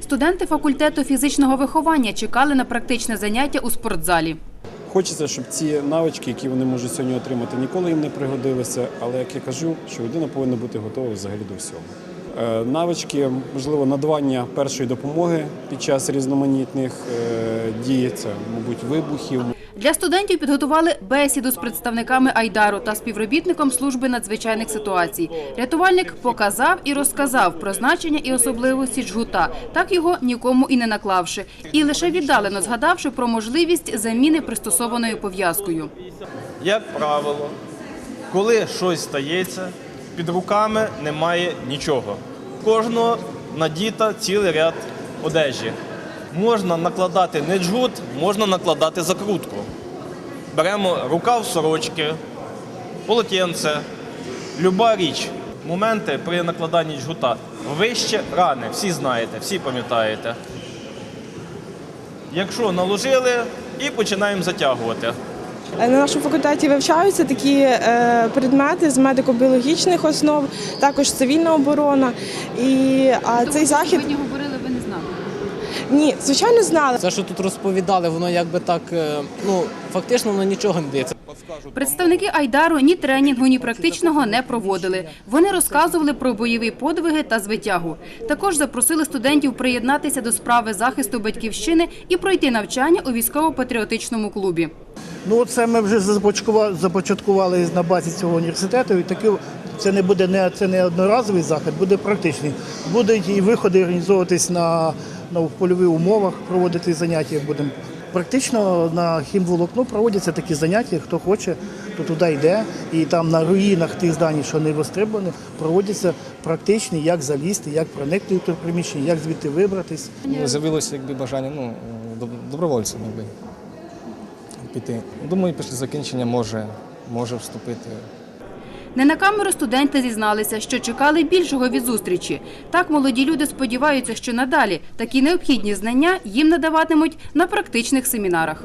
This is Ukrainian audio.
Студенти факультету фізичного виховання чекали на практичне заняття у спортзалі. Хочеться, щоб ці навички, які вони можуть сьогодні отримати, ніколи їм не пригодилися. Але як я кажу, що людина повинна бути готова взагалі до всього. Е, Навички, можливо, надавання першої допомоги під час різноманітних е, дій, це, мабуть, вибухів. Для студентів підготували бесіду з представниками Айдару та співробітником служби надзвичайних ситуацій. Рятувальник показав і розказав про значення і особливості джгута, так його нікому і не наклавши, і лише віддалено згадавши про можливість заміни пристосованою пов'язкою. Як правило, коли щось стається, під руками немає нічого. Кожного надіта цілий ряд одежі. Можна накладати не джгут, можна накладати закрутку. Беремо рукав сорочки, полотенце, люба річ. Моменти при накладанні джгута вище рани, всі знаєте, всі пам'ятаєте. Якщо наложили, і починаємо затягувати. На нашому факультеті вивчаються такі е, предмети з медико-біологічних основ, також цивільна оборона. І а цей захід говорили. Ні, звичайно, знали. Це, що тут розповідали, воно якби так, е, ну фактично воно нічого не дається. Представники Айдару ні тренінгу, ні практичного не проводили. Вони розказували про бойові подвиги та звитягу. Також запросили студентів приєднатися до справи захисту батьківщини і пройти навчання у військово-патріотичному клубі. Ну, це ми вже започаткували, започаткували на базі цього університету. І таки це не буде не це не одноразовий захід, буде практичний. Будуть і виходи організовуватись на в польових умовах, проводити заняття будемо. Практично на хімволокно проводяться такі заняття. Хто хоче, то туди йде. І там на руїнах тих зданий, що не востребовані, проводяться практичні, як залізти, як проникнути в приміщення, як звідти вибратись. З'явилося якби бажання ну, добровольцем якби, піти. Думаю, після закінчення може, може вступити. Не на камеру студенти зізналися, що чекали більшого від зустрічі. Так молоді люди сподіваються, що надалі такі необхідні знання їм надаватимуть на практичних семінарах.